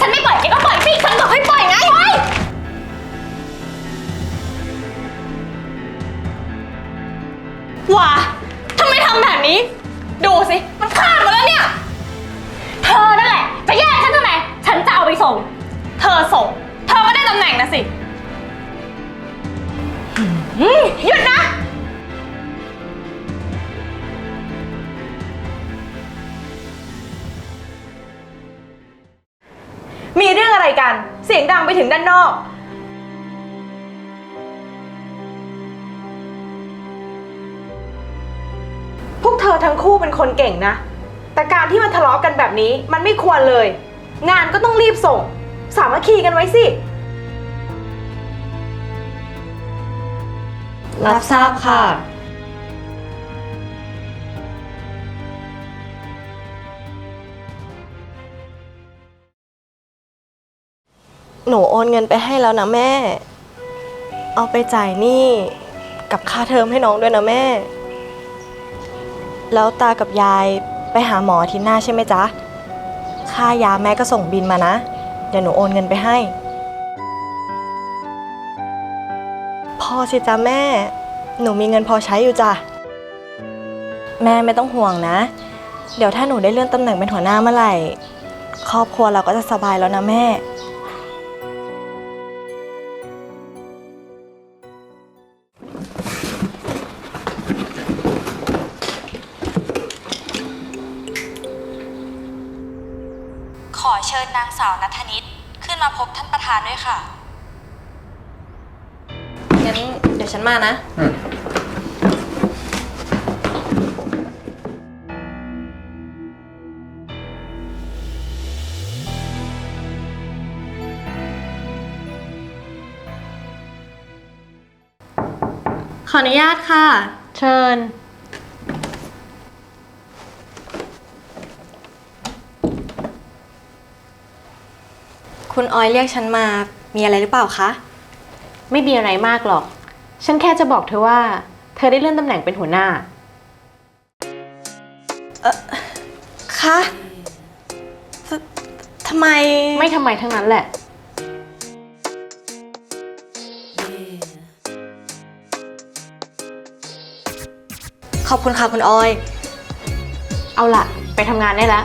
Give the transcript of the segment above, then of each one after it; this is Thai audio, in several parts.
ฉันไม่ปล่อยแกก็ปล่อยสิฉันบอกให้ปล่อยไงเฮ้ยว้าทำไมทำแบบนี้ ดูสิ มันขาดหมดแล้วเนี่ย เธอนั่นแหละ จะแย่งฉันทำไม ฉันจะเอาไปส่ง เธอส่ง เธอก็ได้ตำแหน่งนะสิ หยุดนะ มีเรื่องอะไรกัน เสียงดังไปถึงด้านนอก พวกเธอทั้งคู่เป็นคนเก่งนะ แต่การที่มันทะเลาะกันแบบนี้มันไม่ควรเลย งานก็ต้องรีบส่ง สามัคคีกันไว้สิ รับทราบค่ะ หนูโอนเงินไปให้แล้วนะแม่ เอาไปจ่ายหนี้กับค่าเทอมให้น้องด้วยนะแม่ แล้วตากับยายไปหาหมออาทีหน้าใช่ไหมจ๊ะ ค่ายาแม่ก็ส่งบินมานะ เดี๋ยวหนูโอนเงินไปให้ พอสิจ๊ะแม่ หนูมีเงินพอใช้อยู่จ้ะ แม่ไม่ต้องห่วงนะ เดี๋ยวถ้าหนูได้เลื่อนตำแหน่งเป็นหัวหน้าเมื่อไหร่ ครอบครัวเราก็จะสบายแล้วนะแม่ เชิญนางสาวนัทนิตขึ้นมาพบท่านประธานด้วยค่ะ งั้นเดี๋ยวฉันมานะ ขออนุญาตค่ะ เชิญ คุณออยเรียกฉันมา มีอะไรหรือเปล่าคะ ไม่มีอะไรมากหรอก ฉันแค่จะบอกเธอว่า เธอได้เลื่อนตำแหน่งเป็นหัวหน้าคะททำไม ไม่ทำไมทั้งนั้นแหละ ขอบคุณค่ะคุณออย เอาล่ะ ไปทำงานได้แล้ว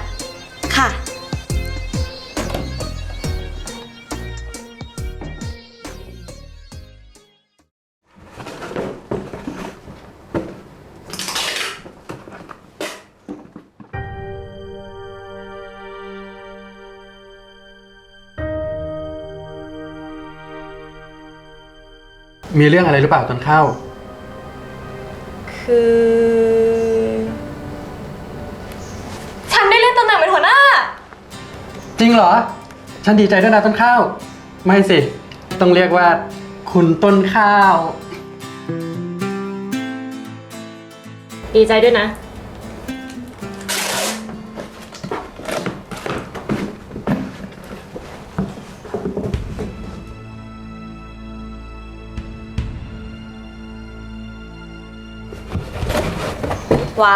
มีเรื่องอะไรหรือเปล่าต้นข้าวคือ ฉันได้เลื่อนตำแหน่งเป็นหัวหน้า จริงเหรอ ฉันดีใจด้วยนะต้นข้าว ไม่สิ ต้องเรียกว่า คุณต้นข้าว ดีใจด้วยนะ ว่า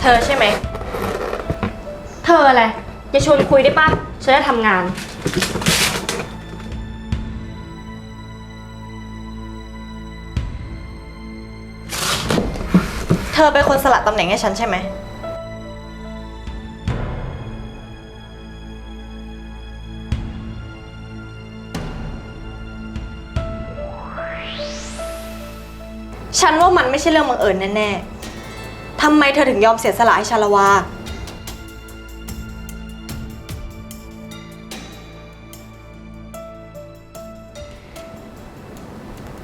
เธอใช่ไหม เธออะไรอย่าชวนคุยได้ปะฉันจะทำงาน เธอเป็นคนสละตำแหน่งให้ฉันใช่ไหม ฉันว่ามันไม่ใช่เรื่องบังเอิญแน่ๆ ทำไมเธอถึงยอมเสียสละให้ชาละวา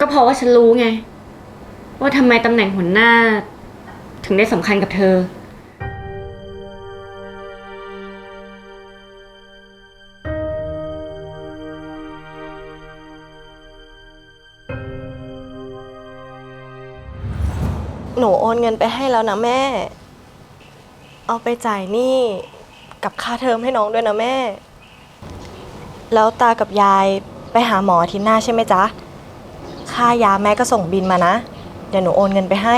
ก็เพราะว่าฉันรู้ไง ว่าทำไมตำแหน่งหัวหน้า ถึงได้สำคัญกับเธอ นูโอนเงินไปให้แล้วนะแม่ เอาไปจ่ายหนี้กับค่าเทอมให้น้องด้วยนะแม่ แล้วตากับยายไปหาหมออาทีหน้าใช่ไหมจ๊ะ ค่ายาแม่ก็ส่งบินมานะ เดี๋ยวหนูโอนเงินไปให้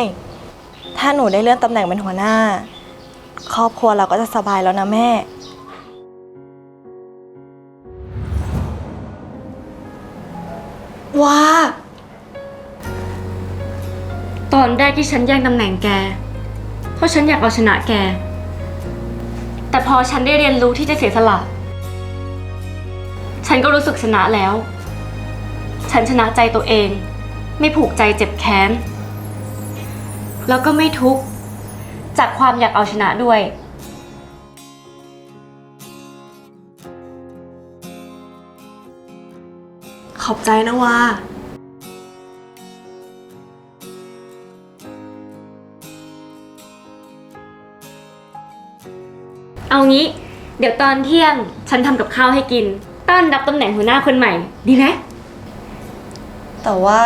ถ้าหนูได้เลื่อนตำแหน่งเป็นหัวหน้า ครอบครัวเราก็จะสบายแล้วนะแม่ อนแรกที่ฉันแย่งตำแหน่งแก เพราะฉันอยากเอาชนะแก แต่พอฉันได้เรียนรู้ที่จะเสียสละ ฉันก็รู้สึกชนะแล้ว ฉันชนะใจตัวเอง ไม่ผูกใจเจ็บแค้น แล้วก็ไม่ทุกข์จากความอยากเอาชนะด้วย ขอบใจนะว่า เอางี้ เดี๋ยวตอนเที่ยงฉันทำกับข้าวให้กิน ต้อนรับตำแหน่งหัวหน้าคนใหม่ ดีไหมแต่ว่า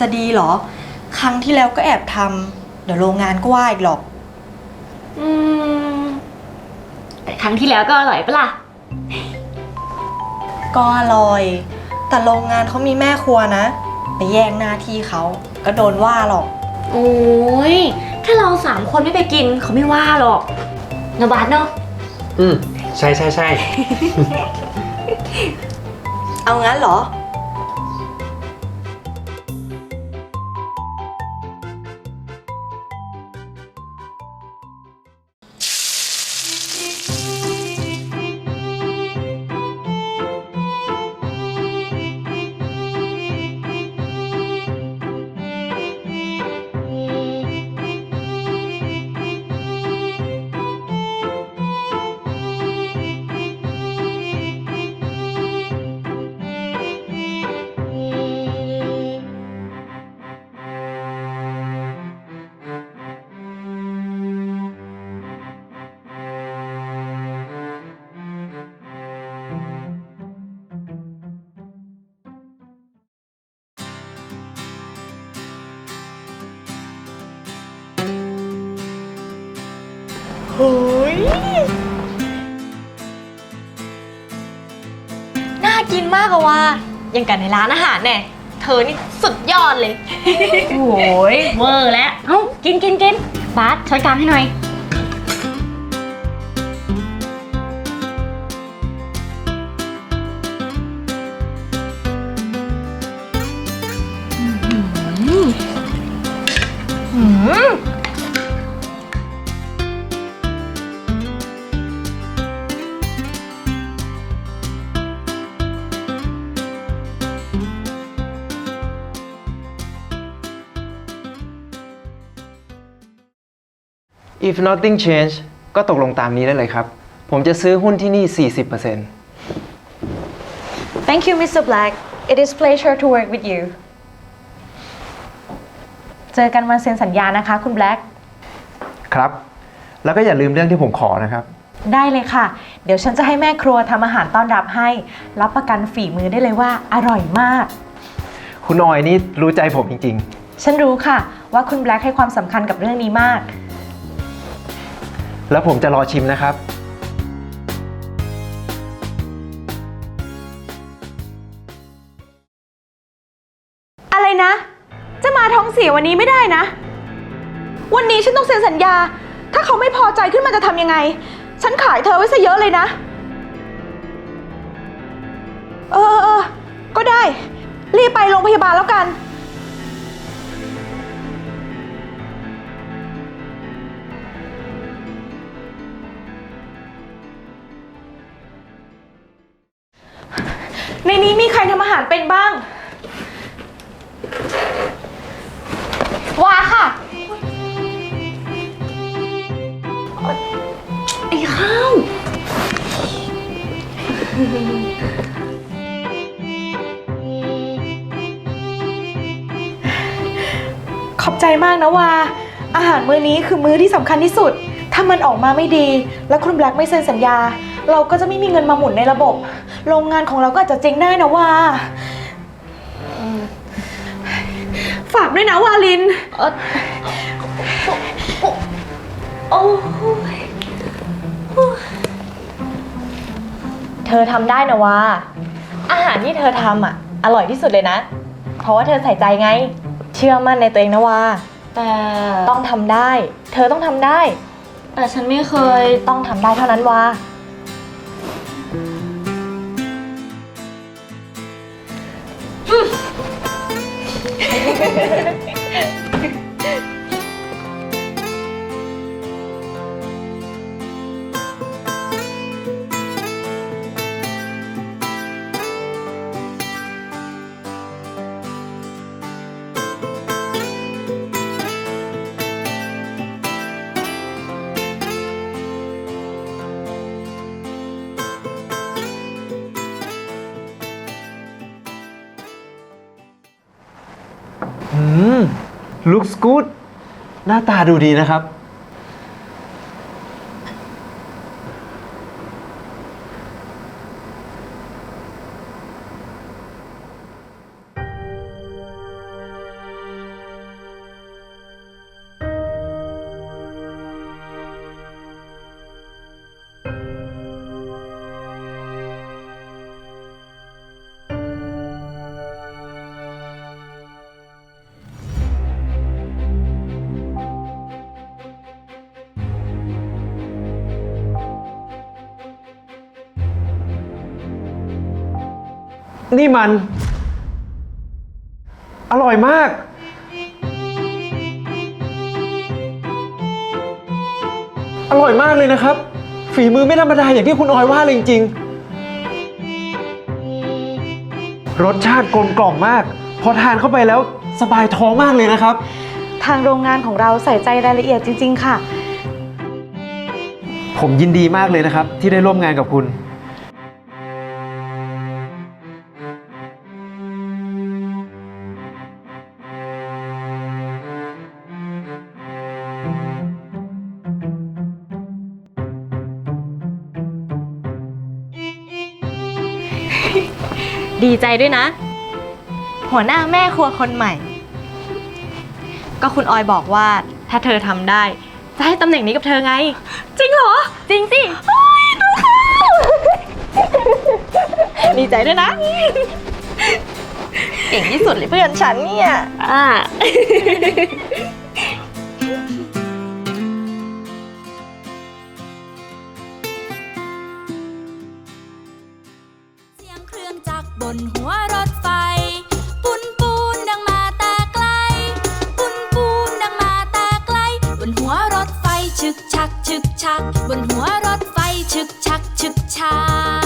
จะดีเหรอ ครั้งที่แล้วก็แอบทำเดี๋ยวโรงงานก็ว่าอีกหรอก อืม แต่ครั้งที่แล้วก็อร่อยปะล่ะ ก็อร่อย แต่โรงงานเขามีแม่ครัวนะ ไปแย่งหน้าที่เขาก็โดนว่าหรอก โอ้ย ถ้าเราสามคนไม่ไปกินเขาไม่ว่าหรอกนะบาสเนาะ อืมใช่ใช่ใช่เอางั้นเหรอ กินมากอะว่ายังกันในร้านอาหารแน่เธอนี่สุดยอดเลย โอ้ยเวอร์แล้วเอ้ากินกินกินบาสช่วยกามให้หน่อย If nothing change ก็ตกลงตามนี้ได้เลยครับ ผมจะซื้อหุ้นที่นี่ 40% Thank you Mr. Black it is pleasure to work with you เจอกันวันเซ็นสัญญานะคะ คุณ Black ครับ แล้วก็อย่าลืมเรื่องที่ผมขอนะครับ ได้เลยค่ะ เดี๋ยวฉันจะให้แม่ครัวทำอาหารต้อนรับให้ รับประกันฝีมือได้เลยว่าอร่อยมาก คุณออยนี่รู้ใจผมจริงฉันรู้ค่ะ ว่าคุณแบล็คให้ความสำคัญกับเรื่องนี้มากๆ แล้วผมจะรอชิมนะครับ อะไรนะ จะมาท้องเสียวันนี้ไม่ได้นะ วันนี้ฉันต้องเซ็นสัญญา ถ้าเขาไม่พอใจขึ้นมาจะทำยังไง ฉันขายเธอไว้ซะเยอะเลยนะ เออเออเออก็ได้ รีบไปโรงพยาบาลแล้วกันในาหารเป็นบ้างว้าค่ะ ไอ้ข้าว ขอบใจมากนะว่าอาหารมื้อนี้คือมื้อที่สำคัญที่สุด ถ้ามันออกมาไม่ดี แล้วคุณแบล็กไม่เซ็นสัญญา เราก็จะไม่มีเงินมาหมุนในระบบ โรงงานของเราก็อาจจะเจ๊งได้นะว่าอืมฝากด้วยนะวาลิน เออโอ้ยเธอทำได้นะว่าอาหารที่เธอทำอะ อร่อยที่สุดเลยนะ เพราะว่าเธอใส่ใจไง เชื่อมั่นในตัวเองนะว่าแต่ต้องทำได้ เธอต้องทำได้ แต่ฉันไม่เคยต้องทำได้เท่านั้นว่า Mm-hmm. อืม looks good หน้าตาดูดีนะครับ นี่มัน อร่อยมาก อร่อยมากเลยนะครับ ฝีมือไม่ธรรมดาอย่างที่คุณออยว่าเลยจริงๆ รสชาติกลมกล่อมมาก พอทานเข้าไปแล้วสบายท้องมากเลยนะครับ ทางโรงงานของเราใส่ใจรายละเอียดจริง ๆ ค่ะ ผมยินดีมากเลยนะครับ ที่ได้ร่วมงานกับคุณ ใจด้วยนะ หัวหน้าแม่ครัวคนใหม่ ก็คุณออยบอกว่าถ้าเธอทำได้ จะให้ตำแหน่งนี้กับเธอไง จริงเหรอ จริงสิดีใจด้วยนะ เก่งที่สุดเลยเพื่อนฉันเนี่ย อ่า บนหัวรถไฟ ปุนปูนดังมาแต่ไกล ปุนปูนดังมาแต่ไกล บนหัวรถไฟชึกชักชึกชัก บนหัวรถไฟชึกชักชึกชัก